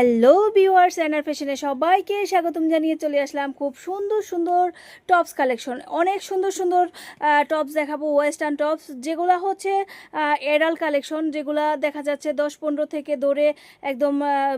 Hello viewers অ্যানার ফ্যাশনে সবাইকে স্বাগতম জানিয়ে চলে আসলাম খুব সুন্দর সুন্দর টপস কালেকশন। অনেক সুন্দর সুন্দর টপস দেখাবো, ওয়েস্টার্ন টপস, যেগুলো হচ্ছে এডাল কালেকশন, যেগুলো দেখা যাচ্ছে দশ পনেরো থেকে ধরে একদম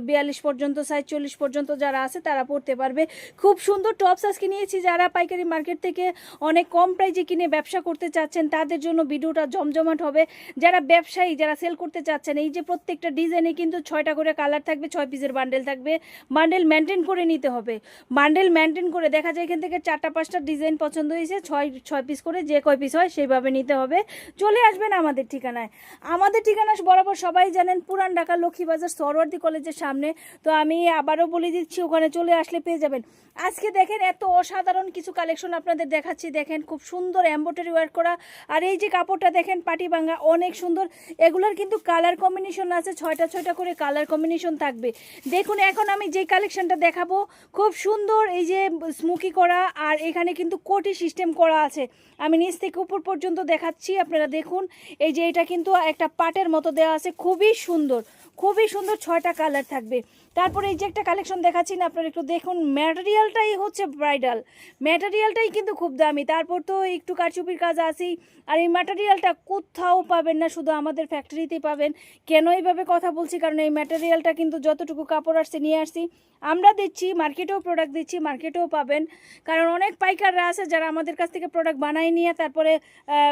বিয়াল্লিশ পর্যন্ত সাইজ চল্লিশ পর্যন্ত যারা আছে তারা পড়তে পারবে। খুব সুন্দর টপস আজকে নিয়েছি যারা পাইকারি মার্কেট থেকে অনেক কম প্রাইজে কিনে ব্যবসা করতে চাচ্ছেন, তাদের জন্য ভিডিওটা জমজমাট হবে। যারা ব্যবসায়ী, যারা সেল করতে চাচ্ছেন, এই যে প্রত্যেকটা ডিজাইনে কিন্তু ছয়টা করে কালার থাকবে, ছয় পিসের বান্ডেল থাকবে। বান্ডেল মেনটেন করে নিতে হবে। বান্ডেল মেনটেন করে দেখা যায় এখান থেকে চারটা পাঁচটা ডিজাইন পছন্দ হয়েছে, ছয় ছয় পিস করে যে কয় পিস হয় সেইভাবে নিতে হবে। চলে আসবেন আমাদের ঠিকানায়। আমাদের ঠিকানা বরাবর সবাই জানেন পুরান ঢাকা লক্ষ্মীবাজার সরওয়ার্দী কলেজের সামনে। তো আমি আবারও বলে দিচ্ছি, ওখানে চলে আসলে পেয়ে যাবেন। আজকে দেখেন এত অসাধারণ কিছু কালেকশন আপনাদের দেখাচ্ছি। দেখেন খুব সুন্দর এম্ব্রয়ডারি ওয়ার্ক করা। আর এই যে কাপড়টা দেখেন পাটি ভাঙা অনেক সুন্দর। এগুলোর কিন্তু কালার কম্বিনেশন আছে, ছয়টা ছয়টা করে কালার কম্বিনেশন থাকবে। দেখুন, এখন আমি যে কালেকশনটা দেখাবো, খুব সুন্দর এই যে স্মুকি করা, আর এখানে কিন্তু কোটি সিস্টেম করা আছে। আমি নিচ থেকে উপর পর্যন্ত দেখাচ্ছি, আপনারা দেখুন, এই যে এটা কিন্তু একটা পাটের মতো দেওয়া আছে, খুবই সুন্দর খুবই সুন্দর ছয়টা কালার থাকবে। তারপরে এই যে একটা কালেকশন দেখাচ্ছি না, আপনারা একটু দেখুন ম্যাটেরিয়ালটাই হচ্ছে ব্রাইডাল ম্যাটেরিয়ালটাই কিন্তু খুব দামি, তারপর তো একটু কারচুপির কাজ আছেই, আর এই ম্যাটেরিয়ালটা কোথাও পাবেন না, শুধু আমাদের ফ্যাক্টরিতেই পাবেন। কেন এইভাবে কথা বলছি? কারণ এই ম্যাটেরিয়ালটা কিন্তু যতটুকু কাপড় আসছে, নিয়ে আসছি। আমরা দিচ্ছি মার্কেটেও প্রোডাক্ট দিচ্ছি মার্কেটেও পাবেন। কারণ অনেক পাইকাররা আছে যারা আমাদের কাছ থেকে প্রোডাক্ট বানায় নিয়ে তারপরে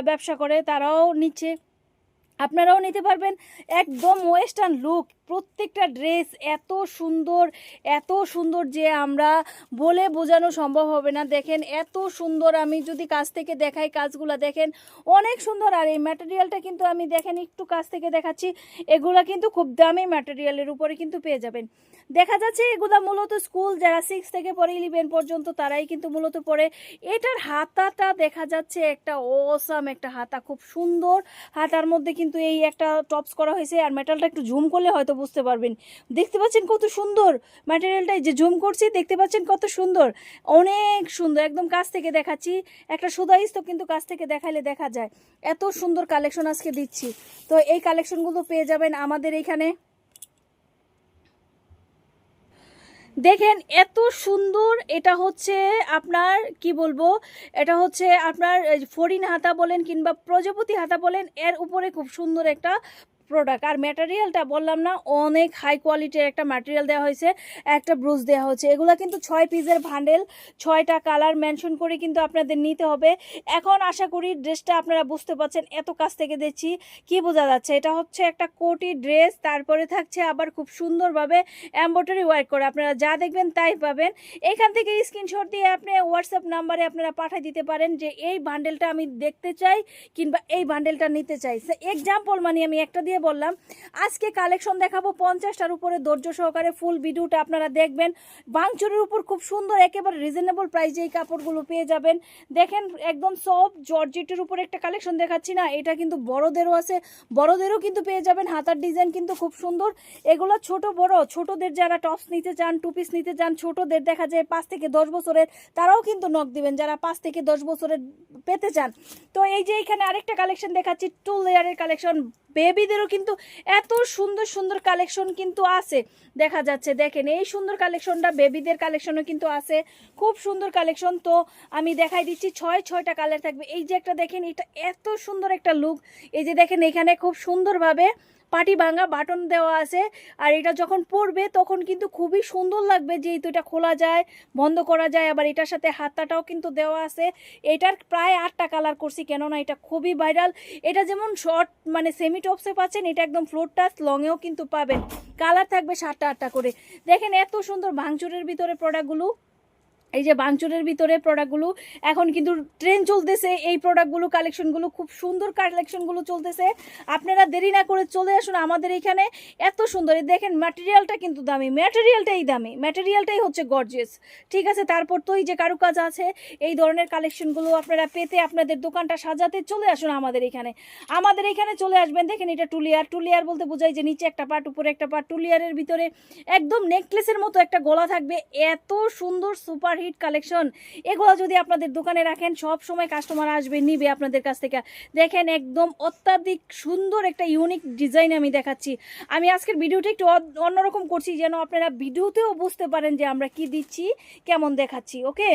ব্যবসা করে, তারাও নিচ্ছে। আপনারাও নিতে পারবেন। একদম ওয়েস্টার্ন লুক প্রত্যেকটা ড্রেস এত সুন্দর এত সুন্দর যে আমরা বলে বোঝানো সম্ভব হবে না। দেখেন, এত সুন্দর আমি যদি কাছ থেকে দেখাই কাজগুলো, দেখেন, অনেক সুন্দর। আর এই ম্যাটেরিয়ালটা কিন্তু আমি, দেখেন, একটু কাছ থেকে দেখাচ্ছি। এগুলা কিন্তু খুব দামি ম্যাটেরিয়ালের উপরে কিন্তু পেয়ে যাবেন। দেখা যাচ্ছে এগুলা মূলত স্কুল যারা সিক্স থেকে পরে ইলেভেন পর্যন্ত, তারাই কিন্তু মূলত পড়ে এটার হাতাটা দেখা যাচ্ছে একটা অসাম একটা হাতা, খুব সুন্দর হাতার মধ্যে কিন্তু এই একটা টপস করা হয়েছে আর মেটালটা একটু জুম করলে হয়তো বুঝতে পারবেন। দেখতে পাচ্ছেন কত সুন্দর ম্যাটেরিয়ালটাই যে জুম করছি, দেখতে পাচ্ছেন কত সুন্দর। অনেক সুন্দর, একদম কাছ থেকে দেখাচ্ছি। একটা সুদাইস তো কিন্তু কাছ থেকে দেখাইলে দেখা যায়। এত সুন্দর কালেকশন আজকে দিচ্ছি। তো এই কালেকশনগুলো পেয়ে যাবেন আমাদের এইখানে দেখেন, এত সুন্দর এটা হচ্ছে আপনার, কি বলব, এটা হচ্ছে আপনার ফরিন হাতা বলেন কিংবা প্রজাপতি হাতা বলেন, এর উপরে খুব সুন্দর একটা প্রোডাক্ট আর ম্যাটেরিয়ালটা বললাম না, অনেক হাই কোয়ালিটির একটা ম্যাটেরিয়াল দেওয়া হয়েছে, একটা ব্রুজ দেওয়া হচ্ছে এগুলো কিন্তু ছয় পিসের ভান্ডেল ছয়টা কালার মেনশন করে কিন্তু আপনাদের নিতে হবে। এখন আশা করি ড্রেসটা আপনারা বুঝতে পারছেন, এত কাছ থেকে দেখছি, কি বোঝা যাচ্ছে? এটা হচ্ছে একটা কোটি ড্রেস তারপরে থাকছে আবার খুব সুন্দরভাবে এম্ব্রয়ডারি ওয়ার্ক করে। আপনারা যা দেখবেন তাই পাবেন। এখান থেকে স্ক্রিনশট দিয়ে আপনি হোয়াটসঅ্যাপ নাম্বারে আপনারা পাঠিয়ে দিতে পারেন যে, এই বান্ডেলটা আমি দেখতে চাই কিংবা এই বান্ডেলটা নিতে চাই। এক্সাম্পল মানে আমি একটা দিয়ে বললাম, আজকে কালেকশন দেখাবো পঞ্চাশটার উপরে ধৈর্য সহকারে ফুল ভিডিওটা আপনারা দেখবেন। বাংচুরের উপর খুব সুন্দর, একেবারে রিজনেবল প্রাইসে এই কাপড়গুলো পেয়ে যাবেন। দেখেন, একদম সব জর্জেটের উপর একটা কালেকশন দেখাচ্ছি না, এটা কিন্তু বড়দেরও আছে, বড়দেরও কিন্তু পেয়ে যাবেন। হাতার ডিজাইন কিন্তু খুব সুন্দর। এগুলো ছোট বড়, ছোটদের যারা টপস নিতে চান টু পিস নিতে চান, ছোটদের দেখা যায় পাঁচ থেকে দশ বছরের, তারাও কিন্তু নখ দিবেন, যারা পাঁচ থেকে দশ বছরের পেতে চান। তো এই যে এখানে আরেকটা কালেকশন দেখাচ্ছি টু লেয়ারের কালেকশন বেবিদেরও কিন্তু এত সুন্দর সুন্দর কালেকশন কিন্তু আছে। দেখা যাচ্ছে, দেখেন, এই সুন্দর কালেকশনটা বেবিদের কালেকশনও কিন্তু আছে। খুব সুন্দর কালেকশন তো আমি দেখাই দিচ্ছি, ছয়, ছয়টা কালার থাকবে। এই যে একটা দেখেন, এটা এত সুন্দর একটা লুক এই যে দেখেন, এখানে খুব সুন্দরভাবে পাটি ভাঙা বাটন দেওয়া আছে আর এটা যখন পরবে তখন কিন্তু খুবই সুন্দর লাগবে যেহেতু এটা খোলা যায়, বন্ধ করা যায়। আবার এটার সাথে হাতাটাও কিন্তু দেওয়া আছে। এটার প্রায় আটটা কালার করছি কেননা এটা খুবই ভাইরাল এটা যেমন শর্ট মানে সেমি টপসে পাচ্ছেন, এটা একদম ফ্লোর টাচ লংয়েও কিন্তু পাবেন। কালার থাকবে সাতটা আটটা করে। দেখেন এত সুন্দর ভাঙচুরের ভিতরে প্রোডাক্টগুলো এই যে বাংচুরের ভিতরে প্রোডাক্টগুলো এখন কিন্তু ট্রেন চলতেছে, এই প্রোডাক্টগুলো কালেকশনগুলো খুব সুন্দর কালেকশনগুলো চলতেছে। আপনারা দেরি না করে চলে আসুন আমাদের এখানে, এত সুন্দর। দেখেন ম্যাটেরিয়ালটা কিন্তু দামি ম্যাটেরিয়ালটাই দামি ম্যাটেরিয়ালটাই হচ্ছে গর্জিয়াস ঠিক আছে, তারপর তো এই যে কারুকাজ আছে, এই ধরনের কালেকশনগুলো আপনারা পেতে আপনাদের দোকানটা সাজাতে চলে আসুন আমাদের এখানে। আমাদের এখানে চলে আসবেন, দেখেন এটা টুলিয়ার। টুলিয়ার বলতে বোঝাই যে নিচে একটা পাট উপরে একটা পার্ট টুলিয়ারের ভিতরে একদম নেকলেসের মতো একটা গলা থাকবে। এত সুন্দর সুপার হিট কালেকশন। এগুলো যদি আপনাদের দোকানে রাখেন, সব সময় কাস্টমার আসবে, নিবে আপনাদের কাছ থেকে। দেখেন একদম অত্যাধিক সুন্দর একটা ইউনিক ডিজাইন আমি দেখাচ্ছি। আমি আজকের ভিডিওটা একটু অন্যরকম করছি যেন আপনারা ভিডিওতেও বুঝতে পারেন যে আমরা কি দিচ্ছি, কেমন দেখাচ্ছি, ওকে?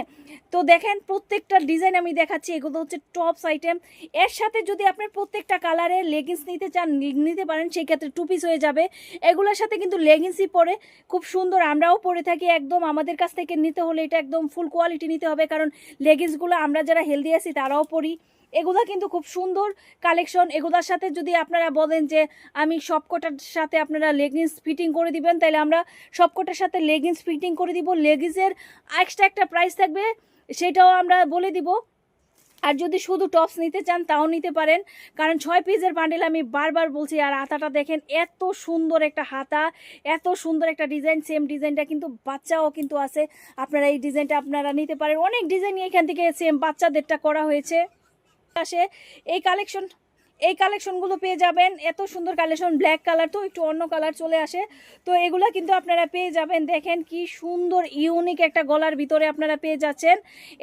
তো দেখেন প্রত্যেকটা ডিজাইন আমি দেখাচ্ছি, এগুলো হচ্ছে টপস আইটেম। এর সাথে যদি আপনি প্রত্যেকটা কালারে লেগিংস নিতে চান নিতে পারেন সেই ক্ষেত্রে টু পিস হয়ে যাবে। এগুলোর সাথে কিন্তু লেগিংসই পরে, খুব সুন্দর আমরাও পরে থাকি, একদম আমাদের কাছ থেকে নিতে হলে এটা একদম ফুল কোয়ালিটি নিতে হবে, কারণ লেগিংসগুলো আমরা যারা হেলদি আছি তারাও পরি। এগুলা কিন্তু খুব সুন্দর কালেকশন এগুলোর সাথে যদি আপনারা বলেন যে আমি সবকটার সাথে আপনারা লেগিংস ফিটিং করে দিবেন, তাহলে আমরা সবকটার সাথে লেগিংস ফিটিং করে দিব। লেগিংসের এক্সট্রা একটা প্রাইস থাকবে, সেটাও আমরা বলে দিব। আর যদি শুধু টপস নিতে চান, তাও নিতে পারেন। কারণ ছয় পিসের বান্ডেল আমি বারবার বলছি, আর হাতাটা দেখেন, এত সুন্দর একটা হাতা, এত সুন্দর একটা ডিজাইন সেম ডিজাইনটা কিন্তু বাচ্চাও কিন্তু আছে। আপনারা এই ডিজাইনটা আপনারা নিতে পারেন। অনেক ডিজাইন এখান থেকে সেম বাচ্চাদেরটা করা হয়েছে। আসে, এই কালেকশন এই কালেকশনগুলো পেয়ে যাবেন। এত সুন্দর কালেকশন ব্ল্যাক কালার তো একটু অন্য কালার চলে আসে। তো এগুলা কিন্তু আপনারা পেয়ে যাবেন। দেখেন কি সুন্দর ইউনিক একটা গলার ভিতরে আপনারা পেয়ে যাচ্ছেন।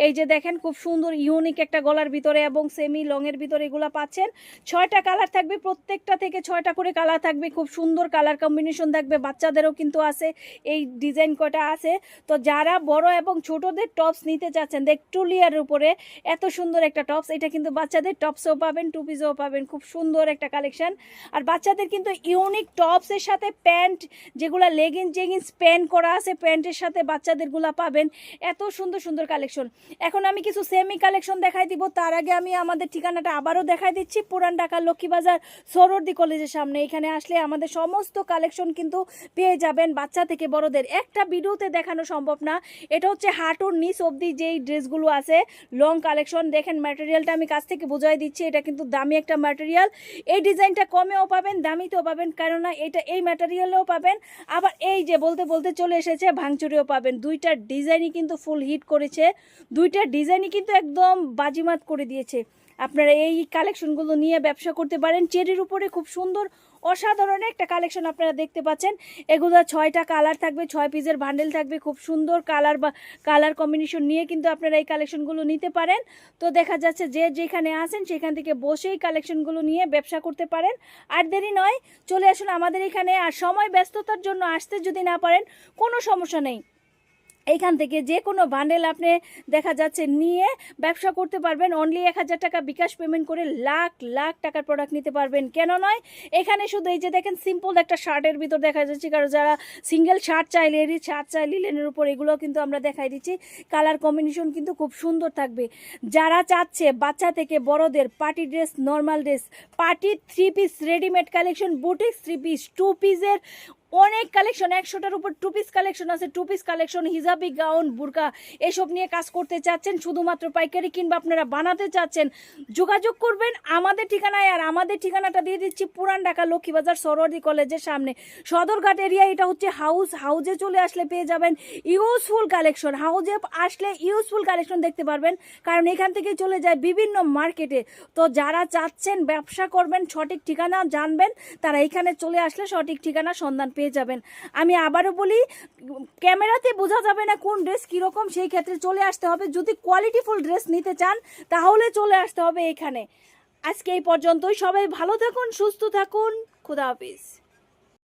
এই যে দেখেন খুব সুন্দর ইউনিক একটা গলার ভিতরে এবং সেমি লংয়ের ভিতরে এগুলো পাচ্ছেন। ছয়টা কালার থাকবে, প্রত্যেকটা থেকে ছয়টা করে কালার থাকবে। খুব সুন্দর কালার কম্বিনেশন থাকবে, বাচ্চাদেরও কিন্তু আছে। এই ডিজাইন কটা আছে? তো যারা বড় এবং ছোটদের টপস নিতে চাচ্ছেন দেখ টুলিয়ার উপরে, এত সুন্দর একটা টপস এটা কিন্তু বাচ্চাদের টপসও পাবেন টু পিসও পাবেন। খুব সুন্দর একটা কালেকশন আর বাচ্চাদের কিন্তু ইউনিক টপসের সাথে প্যান্ট যেগুলো লেগিংস জেগিংস প্যান্ট করা আছে প্যান্টের সাথে বাচ্চাদেরগুলা পাবেন। এত সুন্দর সুন্দর কালেকশন এখন আমি কিছু সেমি কালেকশন দেখাই দিব। তার আগে আমি আমাদের ঠিকানাটা আবারও দেখাই দিচ্ছি। পুরান ঢাকার লক্ষ্মীবাজার, সরোর্দি কলেজের সামনে। এখানে আসলে আমাদের সমস্ত কালেকশন কিন্তু পেয়ে যাবেন বাচ্চা থেকে বড়দের। একটা ভিডিওতে দেখানো সম্ভব না। এটা হচ্ছে হাঁটুর নিচ অবধি যেই ড্রেসগুলো আছে লং কালেকশন দেখেন ম্যাটেরিয়ালটা আমি কাছ থেকে বোঝাই দিচ্ছি। এটা কিন্তু দামি একটা ম্যাটেরিয়াল এই ডিজাইনটা কমেও পাবেন, দামিতেও পাবেন, কেননা এটা এই ম্যাটেরিয়ালেও পাবেন। আবার এই যে বলতে বলতে চলে এসেছে, ভাঙচুরিও পাবেন। দুইটা ডিজাইনই কিন্তু ফুল হিট করেছে। দুইটার ডিজাইনই কিন্তু একদম বাজিমাত করে দিয়েছে। আপনারা এই কালেকশনগুলো নিয়ে ব্যবসা করতে পারেন। চেরির উপরে খুব সুন্দর অসাধারণ একটা কালেকশন আপনারা দেখতে পাচ্ছেন। এগুলো ছয়টা কালার থাকবে, ছয় পিসের বান্ডেল থাকবে। খুব সুন্দর কালার বা কালার কম্বিনেশন নিয়ে কিন্তু আপনারা এই কালেকশনগুলো নিতে পারেন। তো দেখা যাচ্ছে যে যেখানে আসেন সেখান থেকে বসেই কালেকশনগুলো নিয়ে ব্যবসা করতে পারেন। আর দেরি নয়, চলে আসুন আমাদের এখানে। আর সময় ব্যস্ততার জন্য আসতে যদি না পারেন, কোনো সমস্যা নেই। এইখান থেকে যে কোনো বান্ডেল আপনি দেখা যাচ্ছে নিয়ে ব্যবসা করতে পারবেন। অনলি এক হাজার টাকা বিকাশ পেমেন্ট করে লাখ লাখ টাকার প্রোডাক্ট নিতে পারবেন। কেন নয়? এখানে শুধু এই যে দেখেন সিম্পল একটা শার্টের ভিতর দেখা যাচ্ছে, কারণ যারা সিঙ্গেল শার্ট চাই লেরি শার্ট চাই লিলেনের উপর এগুলো কিন্তু আমরা দেখাই দিচ্ছি। কালার কম্বিনেশন কিন্তু খুব সুন্দর থাকবে। যারা চাচ্ছে বাচ্চা থেকে বড়দের party dress normal dress party three piece readymade collection boutiques three piece two পিসের অনেক কালেকশন একশোটার উপর টু পিস কালেকশন আছে টু পিস কালেকশন হিজাবি গাউন বুরকা এসব নিয়ে কাজ করতে চাচ্ছেন, শুধুমাত্র পাইকারি কিংবা আপনারা বানাতে চাচ্ছেন। যোগাযোগ করবেন আমাদের ঠিকানায়, আর আমাদের ঠিকানাটা দিয়ে দিচ্ছি পুরান ঢাকা লক্ষ্মীবাজার সরোয়ারি কলেজের সামনে। সদরঘাট এরিয়া এটা হচ্ছে হাউস হাউজে চলে আসলে পেয়ে যাবেন ইউজফুল কালেকশন হাউজে আসলে ইউজফুল কালেকশন দেখতে পারবেন, কারণ এখান থেকে চলে যায় বিভিন্ন মার্কেটে তো যারা চাচ্ছেন, ব্যবসা করবেন, সঠিক ঠিকানা জানবেন, তারা এখানে চলে আসলে সঠিক ঠিকানা সন্ধান পেয়ে যাবেন। আমি আবারও বলি, ক্যামেরাতে বোঝা যাবে না কোন ড্রেস কীরকম, সেই ক্ষেত্রে চলে আসতে হবে। যদি কোয়ালিটিফুল ড্রেস নিতে চান, তাহলে চলে আসতে হবে এখানে। আজকে এই পর্যন্তই। সবাই ভালো থাকুন, সুস্থ থাকুন। খুদা হাফিজ।